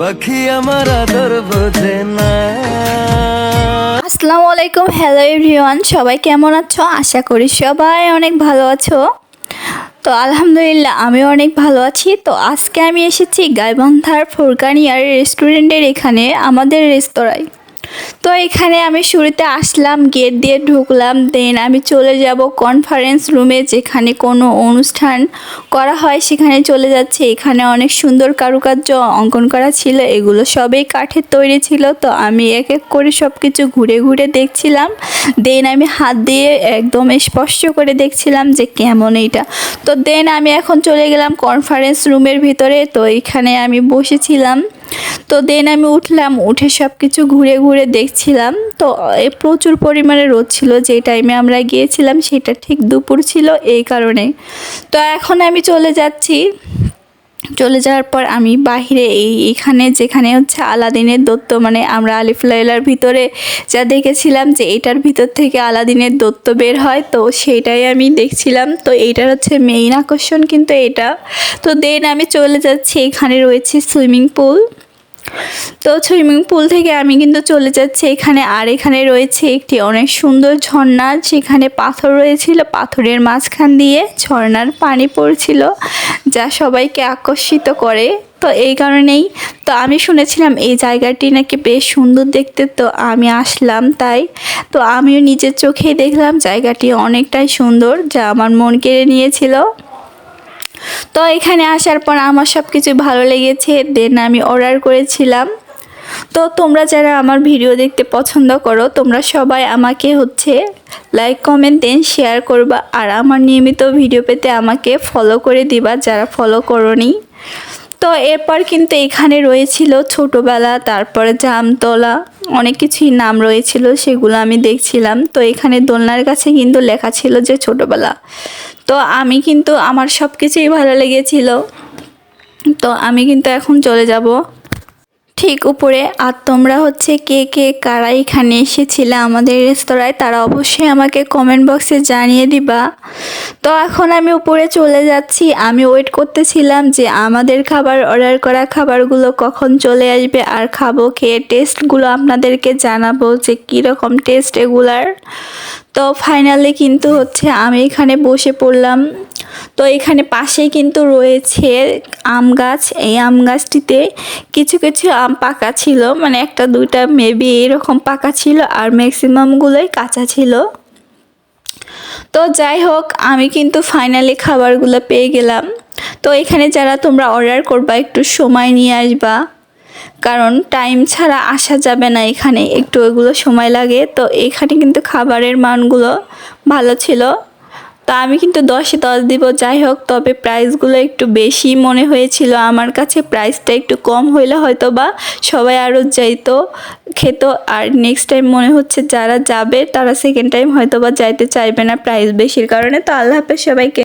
পাখি আমার আদর বোঝে না। আসসালামু আলাইকুম হ্যালো এভরিওয়ান সবাই কেমন আছো? আশা করি সবাই অনেক ভালো আছো। তো আলহামদুলিল্লাহ আমি অনেক ভালো আছি। তো আজকে আমি এসেছি গাইবান্ধার ফুরকানিয়ার রেস্টুরেন্টের এখানে, আমাদের রেস্তোরাঁয়। তো এখানে আমি শুরুতে আসলাম গেট দিয়ে ঢুকলাম দেন আমি চলে যাব কনফারেন্স রুমে যেখানে কোনো অনুষ্ঠান করা হয়, সেখানে চলে যাচ্ছে। এখানে অনেক সুন্দর কারুকার্য অঙ্কন করা ছিল, এগুলো সবই কাঠের তৈরি ছিল, তো আমি এক এক করে সব কিছু ঘুরে ঘুরে দেখছিলাম। দেন আমি হাত দিয়ে একদম স্পষ্ট করে দেখছিলাম যে কেমন এইটা। তো দেন আমি এখন চলে গেলাম কনফারেন্স রুমের ভিতরে, তো এখানে আমি বসেছিলাম। তো দেন আমি উঠলাম, উঠে সব কিছু ঘুরে ঘুরে দেখছিলাম। তো প্রচুর পরিমাণে রোদ ছিল, যে টাইমে আমরা গিয়েছিলাম সেটা ঠিক দুপুর ছিল এই কারণে। তো এখন আমি চলে যাচ্ছি। চলে যাওয়ার পর আমি বাহিরে এই এখানে যেখানে হচ্ছে আলাদিনের দত্ত মানে আমরা আলিফ লাইলার ভিতরে যা দেখেছিলাম যে এটার ভিতর থেকে আলাদিনের দত্ত বের হয়, তো সেইটাই আমি দেখছিলাম। তো এইটার হচ্ছে মেইন আকর্ষণ কিন্তু এটা। তো দেন আমি চলে যাচ্ছি, এখানে রয়েছে সুইমিং পুল তো সুইমিং পুল থেকে আমি কিন্তু চলে যাচ্ছি এখানে। আর এখানে রয়েছে একটি অনেক সুন্দর ঝর্ণা যেখানে পাথর রয়েছিল। পাথরের মাঝখান দিয়ে ঝর্ণার পানি পড়ছিল, যা সবাইকে আকর্ষিত করে। তো এই কারণেই তো আমি শুনেছিলাম এই জায়গাটি নাকি বেশ সুন্দর দেখতে, তো আমি আসলাম তাই। তো আমিও নিজের চোখেই দেখলাম জায়গাটি অনেকটাই সুন্দর, যা আমার মন কেড়ে নিয়েছিল। তো এখানে আসার পর আমার সব কিছু ভালো লেগেছে দেন আমি অর্ডার করেছিলাম। তো তোমরা যারা আমার ভিডিও দেখতে পছন্দ করো, তোমরা সবাই আমাকে হচ্ছে লাইক কমেন্ট দেন শেয়ার করবা। আর আমার নিয়মিত ভিডিও পেতে আমাকে ফলো করে দিবা, যারা ফলো করনি। তো এরপর কিন্তু এখানে রয়েছিল ছোটোবেলা, তারপরে জামতলা, অনেক কিছুই নাম রয়েছিল, সেগুলো আমি দেখছিলাম। তো এখানে দোলনার কাছে কিন্তু লেখা ছিল যে ছোটোবেলা। তো আমি কিন্তু, আমার সব কিছুই ভালো লেগেছিল। তো আমি কিন্তু এখন চলে যাব। ঠিক উপরে। আর তোমরা হচ্ছে কে কে কারা এখানে এসেছিলে আমাদের রেস্তোরাঁয়, তারা অবশ্যই আমাকে কমেন্ট বক্সে জানিয়ে দিবা। তো এখন আমি উপরে চলে যাচ্ছি। আমি ওয়েট করতেছিলাম যে আমাদের খাবার অর্ডার করা খাবারগুলো কখন চলে আসবে আর খাব খেয়ে টেস্টগুলো আপনাদেরকে জানাব যে কীরকম টেস্ট এগুলার। তো ফাইনালি কিন্তু হচ্ছে আমি এখানে বসে পড়লাম। তো এখানে পাশেই কিন্তু রয়েছে আম গাছ। এই আম গাছটিতে কিছু কিছু আম পাকা ছিল। মানে একটা, দুইটা মেবি এরকম পাকা ছিল আর ম্যাক্সিমামগুলোই কাঁচা ছিল। তো যাই হোক, আমি কিন্তু ফাইনালি খাবারগুলো পেয়ে গেলাম। তো এখানে যারা তোমরা অর্ডার করবা, একটু সময় নিয়ে আসবা। কারণ টাইম ছাড়া আসা যাবে না এখানে। একটু এগুলো সময় লাগে। তো এখানে কিন্তু খাবারের মানগুলো ভালো ছিল। তো আমি কিন্তু দশে দশ দিব, যাই হোক, তবে প্রাইসগুলো একটু বেশি মনে হয়েছিল। আমার কাছে প্রাইসটা একটু কম হইলে হয়তো বা সবাই আরও যাইত, খেত। আর নেক্সট টাইম মনে হচ্ছে যারা যাবে, তারা সেকেন্ড টাইম হয়তো বা যাইতে চাইবে না প্রাইস বেশির কারণে। তো আল্লাহ হাফেজ সবাইকে।